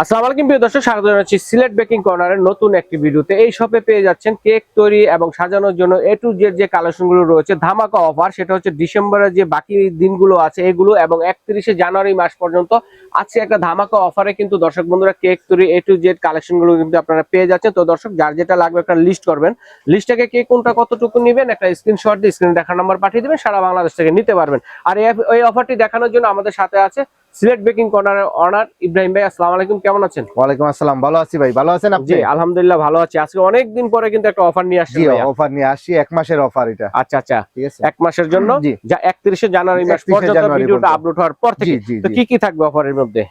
আসসালামু আলাইকুম প্রিয় দর্শক, স্বাগত জানাচ্ছি সিলেট বেকিং কর্নারের নতুন একটি ভিডিওতে। এই শপে পেয়ে যাচ্ছেন কেক তৈরি এবং সাজানোর জন্য এ টু জেড যে কালেকশনগুলো রয়েছে, ধামাকা অফার সেটা হচ্ছে ডিসেম্বরের যে বাকি দিনগুলো আছে এগুলো এবং একত্রিশে জানুয়ারি মাস পর্যন্ত আজকে একটা ধামাকা অফারে কিন্তু দর্শক বন্ধুরা কেক তৈরি এ টু জেড কালেকশনগুলো কিন্তু আপনারা পেয়ে যাচ্ছেন। তো দর্শক যার যেটা লাগবে একটা লিস্ট করবেন। লিস্টটাকে কে কোনটা কতটুকু নেবেন একটা স্ক্রিনশট দিয়ে স্ক্রিনে দেখার নাম্বার পাঠিয়ে দেবেন সারা বাংলাদেশ থেকে নিতে পারবেন। আর এই- অফারটি দেখানোর জন্য আমাদের সাথে আছে সিলেট বেকিং কর্নারের অনার ইব্রাহিম ভাই। আসসালামু আলাইকুম কেমন আছেন? ওয়ালাইকুম আসসালাম ভালো আছি ভাই। ভালো আছেন আপনি? আলহামদুলিল্লাহ ভালো আছি। আজকে অনেক দিন পরে কিন্তু একটা অফার নিয়ে আসছি অফার নিয়ে আসছি এক মাসের অফার এটা। আচ্ছা আচ্ছা। ঠিক আছে। এক মাসের জন্য। যা একত্রিশে জানুয়ারি মাস 31 পর্যন্ত। ভিডিওটা আপলোড হওয়ার পর থেকে। তো কি কি থাকবে অফারের মধ্যে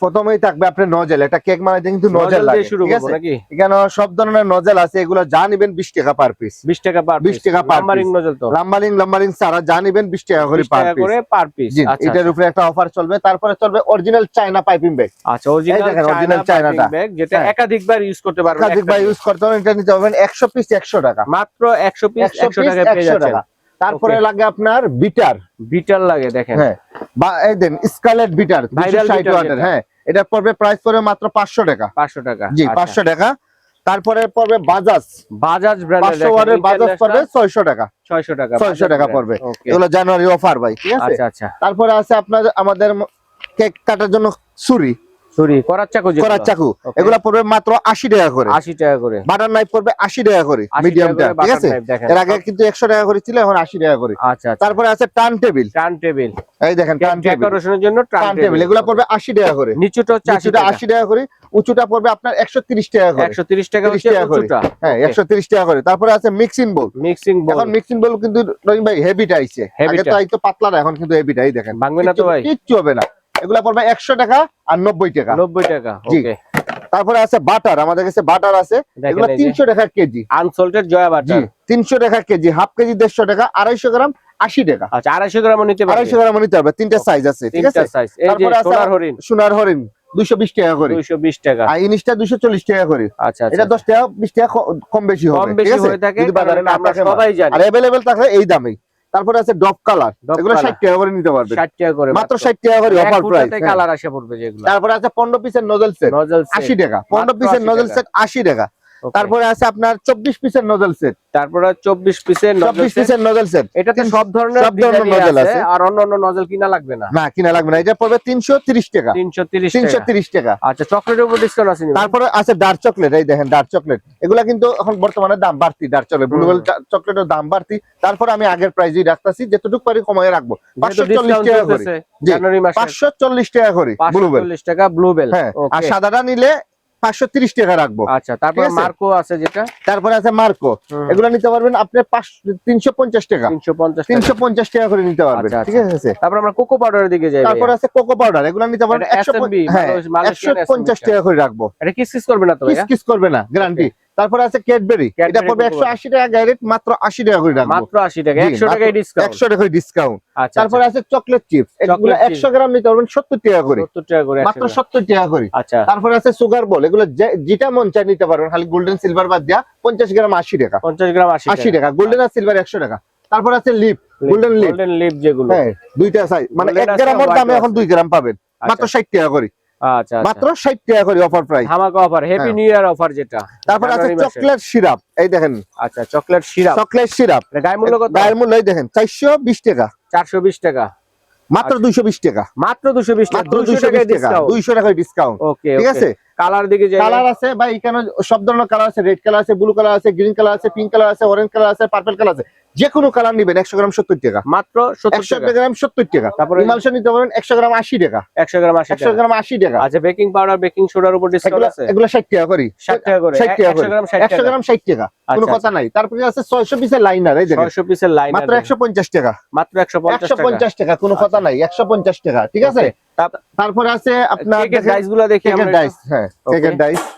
প্রথমেই থাকবে আপনার নজেল এটা কেক বানাইতে কিন্তু নজেল লাগে ঠিক আছে? এখানে সব ধরনের নজেল আছে এগুলো যা নিবেন 20 টাকা পার পিস 20 টাকা পার 20 টাকা per নাম্বারিং piece। তো? লাম্বারিং লাম্বারিং সারা যা নিবেন 20 টাকা করে পার পিস করে পার পিস আচ্ছা এটার উপরে একটা অফার চলবে তারপরে চলবে অরিজিনাল চায়না পাইপিং ব্যাগ আচ্ছা অরিজিনাল দেখেন, চায়না চায়নাটা। যেটা হ্যাঁ। একাধিকবার ইউজ করতে পারবেন। ইউজ করতে এটা নিতে হবে 100 পিস 100 টাকা। মাত্র 100 পিস 100 100 টাকা পেয়ে যাচ্ছেন। টাকা। তারপরে লাগে আপনার বিটার। বিটার লাগে দেখেন। হ্যাঁ। বা এই দেন স্কালেট বিটার Viral 260 ওয়াটের হ্যাঁ। এটা পড়বে প্রাইস পড়বে মাত্র 500 টাকা। 500 টাকা জি আচ্ছা। 500 টাকা। তারপরে পড়বে বাজাজ। বাজাজ ব্র্যান্ডের 500 ওয়াটের বাজাজ পড়বে 600 টাকা। 600 টাকা 600 টাকা পড়বে। এগুলো জানুয়ারি অফার ভাই ঠিক আছে? আচ্ছা আচ্ছা। তারপরে আছে আপনার আমাদের কেক কাটার জন্য ছুরি। সরি করার চাকু করার চাকু Okay. পড়বে মাত্র 80 টাকা করে। 80 টাকা করে। বাটার নাইফ পড়বে 80 টাকা করে মিডিয়ামটা ঠিক আছে? এর আগে কিন্তু 100 টাকা করে ছিল এখন 80 টাকা করে। আচ্ছা তারপরে আছে টার্ন টেবিল। Turn table. এই দেখেন টার্ন টেবিল। ডেকোরেশনের জন্য টার্ন টার্ন টেবিল। এগুলো পড়বে 80 টাকা করে। নিচুটা হচ্ছে 80 টাকা। করে উঁচুটা পড়বে আপনার 130 টাকা করে। 130 টাকা 30 হচ্ছে টাকা করে। উঁচুটা। হ্যাঁ Okay. 130 টাকা করে। তারপরে আছে মিক্সিং বোল মিক্সিং বোল এখন মিক্সিং বোল কিন্তু রহিম ভাই হেভিটা আইছে। আগে তো আইতো পাতলা না এখন কিন্তু হেভিটা এই দেখেন। ভাঙবে না তো ভাই? কিচ্ছু হবে না। এগুলা পড়বে একশো টাকা আর নব্বই টাকা। নব্বই টাকা জি। তারপরে আছে বাটার আমাদের কাছে বাটার আছে। তিনশো টাকা কেজি। আনসল্টেড জয়া বাটার তিনশো টাকা কেজি হাফ কেজি দেড়শো টাকা আড়াইশো গ্রাম সাইজ আছে ঠিক আছে? সোনার হরিণ। দুশো বিশ টাকা করে। বিশ টাকা। আর দুশো চল্লিশ টাকা করে। আচ্ছা এটা দশ টাকা বিশ টাকা কম বেশি অ্যাভেলেবেল এই দামেই। তারপরে আছে ডপ কালার। এগুলো ষাট 60 টাকা করে নিতে পারবে। ষাট টাকা করে মাত্র 60 টাকা করে অফার প্রাইস কালার আসে পড়বে যেগুলো। তারপরে আছে 15 পিসের নজল সেট নজল 80 টাকা। 15 পিসের 80 নজল সেট 80 টাকা। তারপরে আছে আপনার 24 পিসের নজল সেট তারপরে 24 পিসের 24 পিসের নজল সেট এটাতে সব ধরনের সব ধরনের নজল আছে। আর অন্য অন্য নজল কিনা লাগবে না। না কিনা লাগবে না। এটা পড়বে 330 টাকা। 330 টাকা। 330 টাকা। আচ্ছা চকলেটের উপর ডিসকাউন্ট আছে তারপরে আছে ডার্ক চকলেট এই দেখেন ডার্ক চকলেট এগুলা কিন্তু এখন বর্তমানে দাম বাড়তি ডার্ক চকলেট। ব্লুবেল চকলেটের দাম বাড়তি। তারপরে আমি আগের প্রাইজই রাখতাছি যতটুকু পারি কমায় রাখব। 540 discount টাকা করে। মাসে 540 টাকা করে ব্লুবেল 540 টাকা ব্লুবেল হ্যাঁ আর সাদাটা নিলে 530 টাকা রাখব। আচ্ছা তারপর মার্কো আছে যেটা? তারপরে আছে মার্কো। এগুলো নিতে পারবেন আপনি 350 টাকা। 350 টাকা। 350 টাকা করে নিতে পারবেন। আচ্ছা, ঠিক আছে? তারপর আমরা কোকো পাউডারের দিকে যাই তারপরে আছে কোকো পাউডার এগুলো নিতে পারবেন একশো 100 হ্যাঁ মালয়েশিয়ান 150 টাকা করে রাখব। এটা কিস কিস করবে না তো কিস কিস করবে না গ্যারান্টি তারপরে আছে ক্যাডবেরি এটা পড়বে cocoa 180 টাকা ডাইরেক্ট মাত্র 80 টাকা করে রাখব। মাত্র 80 টাকা জি, 100 টাকায় ডিসকাউন্ট 100 টাকা ডিসকাউন্ট আচ্ছা তারপরে আছে চকলেট চিপস এগুলো Chocolate 100 গ্রাম নিতে পারবেন 70 টাকা করে। 70 টাকা করে মাত্র 100 70 টাকা করে। আচ্ছা। তারপরে আছে সুগার বল এগুলো যেটা মন চায় নিতে পারবেন। খালি গোল্ডেন সিলভার বাদ দিয়া 50 গ্রাম 80 টাকা। 50 গ্রাম 80 80 টাকা। গোল্ডেন আর সিলভার 100 টাকা। তারপর আছে lip golden lip। Golden lip যেগুলো। হ্যাঁ দুইটা সাইজ মানে 1 গ্রামের দামে এখন। 2 গ্রাম পাবেন। মাত্র 60 টাকা করে। আচ্ছা আচ্ছা। মাত্র 60 টাকা করে অফার প্রাইস ধামাকা অফার হ্যাপি হ্যাঁ। নিউ ইয়ার অফার যেটা। তারপর আছে চকলেট সিরাপ এই দেখেন। আচ্ছা চকলেট সিরাপ চকলেট সিরাপ এটা মূল্য কত? গায়ের মূল্য এই দেখেন 420 টাকা। 420 টাকা। মাত্র 220 টাকা। মাত্র 220 টাকা মাত্র 200 220 টাকা ডিসকাউন্ট 200 টাকা ডিসকাউন্ট ওকে ঠিক আছে? কালার দিকে যাই। কালার আছে এখানে সব ধরনের কালার আছে রেড কালার আছে ব্লু কালার আছে গ্রিন কালার আছে পিঙ্ক কালার আছে অরেঞ্জ কালার আছে পার্পল কালার আছে। যে কোনো কালার নিবেন 100 গ্রাম 70 টাকা। মাত্র 70 100 টাকা। গ্রাম 70 টাকা। তারপরে- ইমালশন নিতে পারেন 100 গ্রাম 80 টাকা। 100 গ্রাম 80 100 টাকা। গ্রাম 80 টাকা। আচ্ছা বেকিং পাউডার বেকিং সোডার উপর ডিসকাউন্ট এগুলো আছে? এগুলো 60 টাকা করি। 60 টাকা করে। 60 টাকা করে। গ্রাম 60 100 টাকা। গ্রাম 60 টাকা। কোনো আচ্ছা, কথা নাই। তারপরে আছে 600 পিসের লাইনার এই দেখেন। 600 পিসের লাইন মাত্র 150 টাকা। মাত্র 150 টাকা। 150 টাকা কোনো কথা নাই। 150 টাকা ঠিক আছে? তারপর আছে আপনার ডাইসগুলো দেখি ডাইস হ্যাঁ ডাইস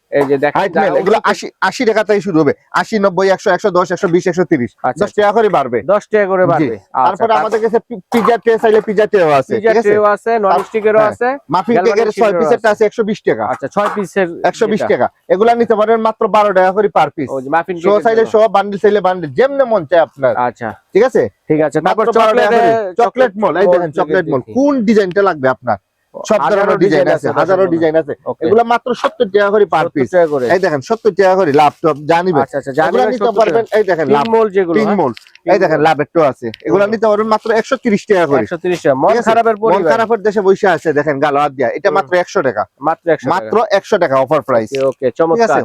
এই যে দেখেন এগুলো আশি আশি টাকা থেকে শুরু হবে। আশি নব্বই একশো একশো দশ একশো বিশ একশো তিরিশ। আচ্ছা, দশ টাকা করে বাড়বে। দশ টাকা করে বাড়বে। তারপরে আমাদের কাছে পিজা ট্রে চাইলে পিজা ট্রেও আছে পিজা ট্রেও আছে? হ্যাঁ। আছে মাফিন কেকের পিসেরটা আছে। টাকা। আচ্ছা পিসের একশো বিশ টাকা। এগুলা নিতে পারেন মাত্র বারো টাকা করে পার পিস মাফিন চাইলে বান্ডিল চাইলে বান্ডিল যেমনে মন চায় আপনার। আচ্ছা। ঠিক আছে? ঠিক আছে তারপর 12 চকলেট চকলেট মল এই দেখেন চকলেট মল কোন ডিজাইনটা লাগবে আপনার? সব ধরনের ডিজাইন আছে হাজারো ডিজাইন আছে। এগুলা মাত্র সত্তর টাকা করে পার পিস করে। এই দেখেন সত্তর টাকা করে ল্যাপটপ জানিবেন জানি এগুলা নিতে পারবেন এই দেখেন মোল যেগুলো মোল এই দেখেন লাভেরটো আছে। এগুলা নিতে পারবেন মাত্র একশো তিরিশ টাকা করে। একশো তিরিশ টাকা। মন খারাপের মন খারাপের দেশে বসে আছে দেখেন গালো হাত দিয়া। এটা মাত্র একশো টাকা। মাত্র একশো মাত্র একশো টাকা অফার প্রাইস ওকে চমৎকার।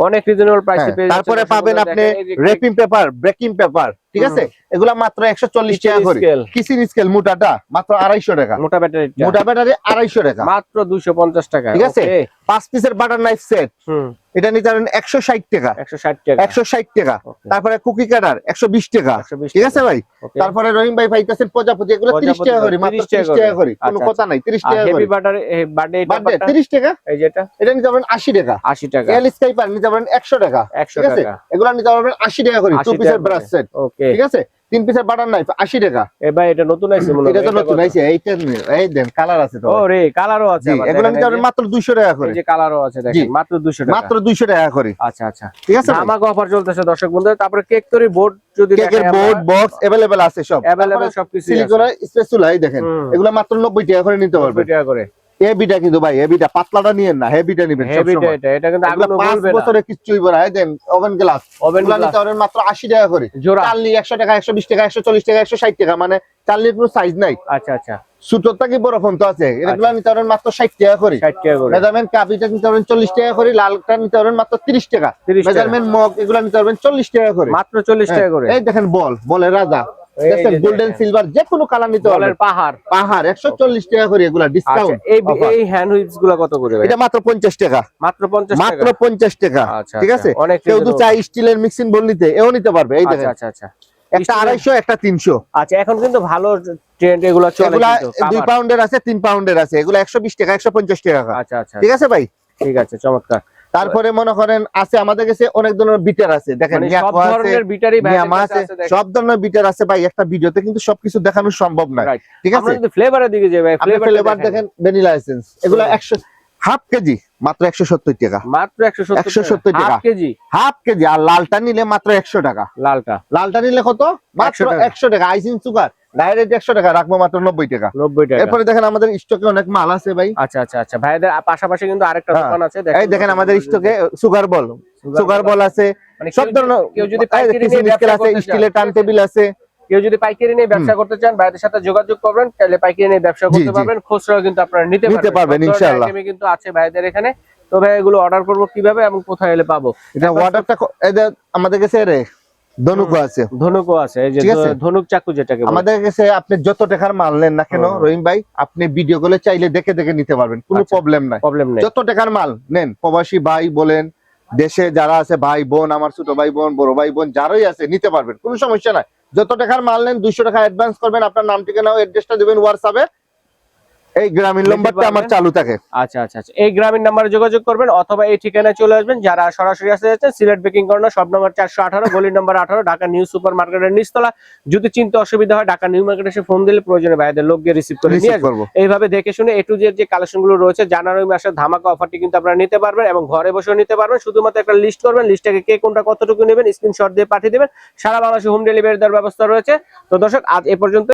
অনেক রিজনেবল প্রাইসে হ্যাঁ, পেয়ে তারপরে পাবেন আপনি রেপিং পেপার ব্রেকিং পেপার ঠিক আছে? এগুলা মাত্র একশো চল্লিশ টাকা kitchen করে কিসিন স্কেল মোটাটা মাত্র আড়াইশো টাকা। মোটা ব্যাটারি মোটা ব্যাটারি আড়াইশো টাকা। মাত্র দুইশো পঞ্চাশ টাকা ঠিক আছে? পাঁচ পিসের বাটার নাইফ সেট হুম। এটা নিতে পারেন একশো ষাট টাকা। একশো ষাট টাকা। তারপরে কুকি কাটার একশো বিশ টাকা। 120 ঠিক আছে ভাই? তারপরে রহিম ভাই পাইতেছেন প্রজাপতি। এগুলো তিরিশ টাকা করে মাত্র 30 তিরিশ টাকা করে। কোনো আচ্ছা, কথা নাই তিরিশ টাকা করে। তিরিশ টাকা। এটা নিতে পারবেন আশি টাকা। আশি টাকা। এল স্কাইপার নিতে পারবেন একশো টাকা। একশো ঠিক আছে? টাকা। এগুলো নিতে পারবেন আশি টাকা করে 80 টু পিসের ব্রাশ সেট ঠিক আছে? তিন পিসের বাটার নাইফ আশি টাকা। এবার এটা নতুন আছে মনে এটা তো নতুন আইছে এইটা এই দেন কালার আছে তো। ও রে কালারও আছে এগুলো দেখেন নিতে এই পারবেন যে- মাত্র দুইশো টাকা করে। এই যে কালারও আছে দেখেন মাত্র দুশো টাকা। মাত্র দুইশো টাকা করে। আচ্ছা আচ্ছা। ঠিক আছে ভাই? আমাকে অফার চলতেছে দর্শক বন্ধু তারপরে কেক তৈরি বোর্ড যদি কেকের বোর্ড বক্স এভেলেবেল আছে সব। অ্যাভেলেবল সবকিছু সিলিকন স্পেসুলা এই দেখেন। এগুলো মাত্র নব্বই টাকা করে নিতে পারবেন টাকা করে। হেভিটা কিন্তু ভাই হেভিটা পাতলাটা নিয়েন না হেভিটা নিবেন হেভি সবসময়। এটা এটা কিন্তু আগুন পাঁচ না। বছরে কিচ্ছুই বলা এই দেন ওভেন গ্লাস ওভেন এগুলো নিতে মাত্র আশি টাকা করে। চালনি একশো টাকা একশো বিশ টাকা একশো চল্লিশ টাকা একশো ষাট টাকা মানে চালনির কোনো সাইজ নাই। আচ্ছা আচ্ছা। ছোটটা কি বড় ফোন তো আছে। এগুলো নিতে পারবেন মাত্র ষাট টাকা করে। 60 টাকা করে। মেজারমেন্ট কাপিটা নিতে পারবেন চল্লিশ টাকা করে লালটা নিতে পারবেন মাত্র তিরিশ টাকা। 30 টাকা। মেজারমেন্ট মগ এগুলো নিতে পারবেন চল্লিশ টাকা করে। মাত্র 40 টাকা করে। এই দেখেন বল বলের রাজা। গোল্ডেন সিলভার যে কোনো কালার নিতে পারবেন। পাহাড়। পাহাড় একশো চল্লিশ টাকা করে এগুলা আচ্ছা ডিসকাউন্ট এই এই হ্যান্ড হুইপসগুলো কত করে এটা মাত্র পঞ্চাশ টাকা। মাত্র 50 মাত্র টাকা পঞ্চাশ টাকা আচ্ছা ঠিক আচ্ছা, আছে? কেউ তো চাই স্টিলের মিক্সিং বোল নিতে এও নিতে পারবে এই আচ্ছা দেখেন। আচ্ছা আচ্ছা। একটা আড়াইশো একটা তিনশো। আচ্ছা এখন কিন্তু ভালো ট্রেন্ড এগুলো চলে দুই পাউন্ডের আছে তিন পাউন্ডের আছে। এগুলো একশো বিশ টাকা একশো পঞ্চাশ টাকা। আচ্ছা আচ্ছা। ঠিক আছে ভাই? ঠিক আছে চমৎকার। তারপরে মনে করেন আছে আমাদের কাছে অনেক ধরনের বিটার আছে। দেখেন মানে সব ধরনের বিটার আছে ভাই একটা ভিডিওতে কিন্তু সবকিছু দেখানো সম্ভব না. ঠিক আছে? ফ্লেভারের দিকে যাই ভাই ফ্লেভার দেখেন। ভ্যানিলা এসেন্স এগুলো একশো হাফ কেজি মাত্র একশো সত্তর টাকা। মাত্র 170 170 টাকা। কেজি হাফ কেজি আর লালটা নিলে মাত্র একশো টাকা। লালটা। লালটা নিলে কত? মাত্র 100 টাকা। একশো টাকা। আইসিং সুগার ডাইরেক্ট একশো টাকা রাখব মাত্র নব্বই টাকা। 90 টাকা। এরপরে দেখেন আমাদের স্টকে অনেক মাল আছে ভাই। আচ্ছা আচ্ছা আচ্ছা। ভাইদের পাশাপাশি কিন্তু আরেকটা হ্যাঁ। দোকান আছে এই দেখেন আমাদের স্টকে সুগার বল। সুগার বল আছে। মানে সব কেউ ধরনের যদি- কেউ যদি পাইকারি নিয়ে ব্যবসা আছে স্টিলের টেবিল কেউ যদি পাইকারি নিয়ে ব্যবসা করতে চান ভাইদের সাথে যোগাযোগ করবেন তাহলে পাইকারি নিয়ে ব্যবসা করতে পারবেন। খুচরা কিন্তু আপনারা নিতে পারবেন, ইনশাআল্লাহ। কিন্তু আছে ভাইদের এখানে। তো ভাই এগুলো অর্ডার করব কীভাবে এবং কোথায় এলে পাবো? এটা ওয়াটারটা আমাদের কাছে রে ধনুকও আছে। ধনুকও আছে এই যে ধনুক চাকু যেটাকে আমাদের কাছে আপনি যত টাকার মাল নেন না কেন হুম। রহিম ভাই আপনি ভিডিও গুলো চাইলে দেখে দেখে নিতে পারবেন কোনো আচ্ছা। প্রবলেম নাই। প্রবলেম নেই। যত টাকার মাল নেন প্রবাসী ভাই বলেন দেশে যারা আছে ভাই বোন আমার ছোট ভাই বোন বড় ভাই বোন যারাই আছে নিতে পারবেন কোনো সমস্যা নাই। যত টাকার মাল নেন দুইশো টাকা অ্যাডভান্স করবেন আপনার নাম ঠিকানা অ্যাড্রেসটা দিবেন হোয়াটসঅ্যাপে এই গ্রামীণ নম্বরটা আমার চালু থাকে। আচ্ছা আচ্ছা আচ্ছা। এই গ্রামীণ নাম্বারে যোগাযোগ করবেন অথবা এই ঠিকানায় চলে আসবেন। যারা সরাসরি আসতে যাচ্ছেন সিলেট বেকিং কর্নার সব নম্বর চারশো আঠারো গলি নম্বর আঠারো ঢাকা নিউ সুপার মার্কেটের নিচতলা। যদি চিনতে অসুবিধা হয় ঢাকা নিউ মার্কেটে এসে ফোন দিলে প্রয়োজনে ভাইদের লোক গিয়ে রিসিভ করে নিয়ে। করব। এইভাবে দেখে শুনে এ টু জেড যে কালেকশনগুলো রয়েছে জানুয়ারি মাসের ধামাকা অফারটি কিন্তু আপনারা নিতে পারবেন এবং ঘরে বসেও নিতে পারবেন। শুধুমাত্র একটা লিস্ট করবেন লিস্টটাকে কে কোনটা কতটুকু নেবেন স্ক্রিনশট দিয়ে পাঠিয়ে দেবেন। সারা বাংলাদেশে হোম ডেলিভারি দেওয়ার ব্যবস্থা রয়েছে। তো দর্শক আজ এ পর্যন্ত